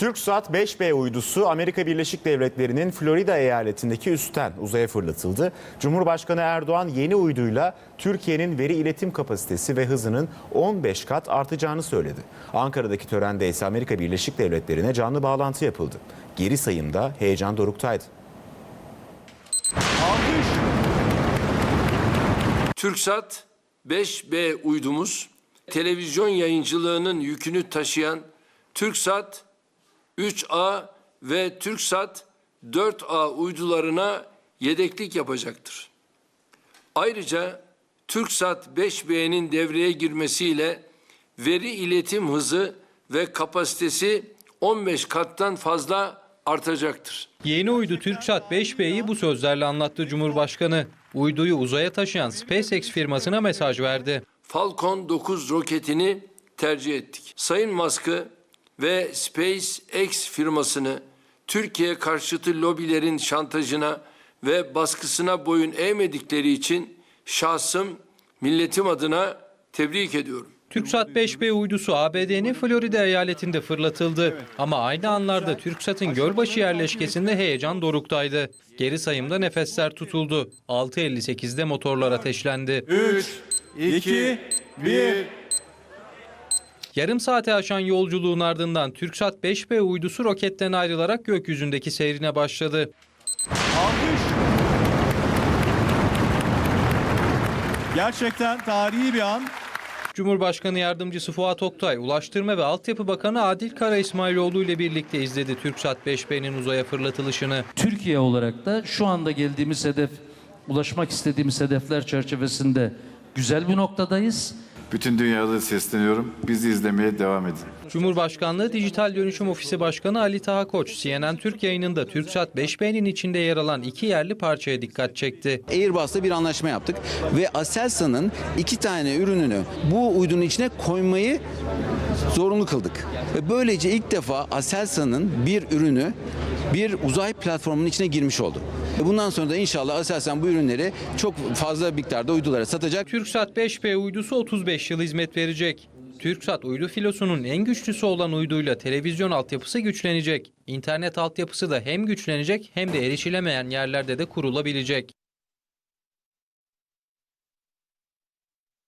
TürkSat 5B uydusu Amerika Birleşik Devletleri'nin Florida eyaletindeki üstten uzaya fırlatıldı. Cumhurbaşkanı Erdoğan yeni uyduyla Türkiye'nin veri iletim kapasitesi ve hızının 15 kat artacağını söyledi. Ankara'daki törende ise Amerika Birleşik Devletleri'ne canlı bağlantı yapıldı. Geri sayımda heyecan doruktaydı. TürkSat 5B uydumuz televizyon yayıncılığının yükünü taşıyan TürkSat 3A ve TürkSat 4A uydularına yedeklik yapacaktır. Ayrıca TürkSat 5B'nin devreye girmesiyle veri iletim hızı ve kapasitesi 15 kattan fazla artacaktır. Yeni uydu TürkSat 5B'yi bu sözlerle anlattı Cumhurbaşkanı. Uyduyu uzaya taşıyan SpaceX firmasına mesaj verdi. Falcon 9 roketini tercih ettik. Sayın Musk'ı ve SpaceX firmasını Türkiye karşıtı lobilerin şantajına ve baskısına boyun eğmedikleri için şahsım milletim adına tebrik ediyorum. TürkSat 5B uydusu ABD'nin Florida eyaletinde fırlatıldı. Ama aynı anlarda TürkSat'ın Gölbaşı yerleşkesinde heyecan doruktaydı. Geri sayımda nefesler tutuldu. 6.58'de motorlar ateşlendi. 2, 1. Yarım saate aşan yolculuğun ardından TürkSat 5B uydusu roketten ayrılarak gökyüzündeki seyrine başladı. Alkış. Gerçekten tarihi bir an. Cumhurbaşkanı Yardımcısı Fuat Oktay, Ulaştırma ve Altyapı Bakanı Adil Kara İsmailoğlu ile birlikte izledi TürkSat 5B'nin uzaya fırlatılışını. Türkiye olarak da şu anda geldiğimiz hedef, ulaşmak istediğimiz hedefler çerçevesinde güzel bir noktadayız. Bütün dünyada sesleniyorum. Bizi izlemeye devam edin. Cumhurbaşkanlığı Dijital Dönüşüm Ofisi Başkanı Ali Taha Koç, CNN Türk yayınında TürkSat 5B'nin içinde yer alan iki yerli parçaya dikkat çekti. Airbus'la bir anlaşma yaptık ve Aselsan'ın iki tane ürününü bu uydunun içine koymayı zorunlu kıldık. Ve böylece ilk defa Aselsan'ın bir ürünü bir uzay platformunun içine girmiş oldu. Ve Bundan sonra da inşallah Aselsan bu ürünleri çok fazla miktarda uydulara satacak. TürkSat 5B uydusu 35 yıl hizmet verecek. TürkSat uydu filosunun en güçlüsü olan uyduyla televizyon altyapısı güçlenecek. İnternet altyapısı da hem güçlenecek hem de erişilemeyen yerlerde de kurulabilecek.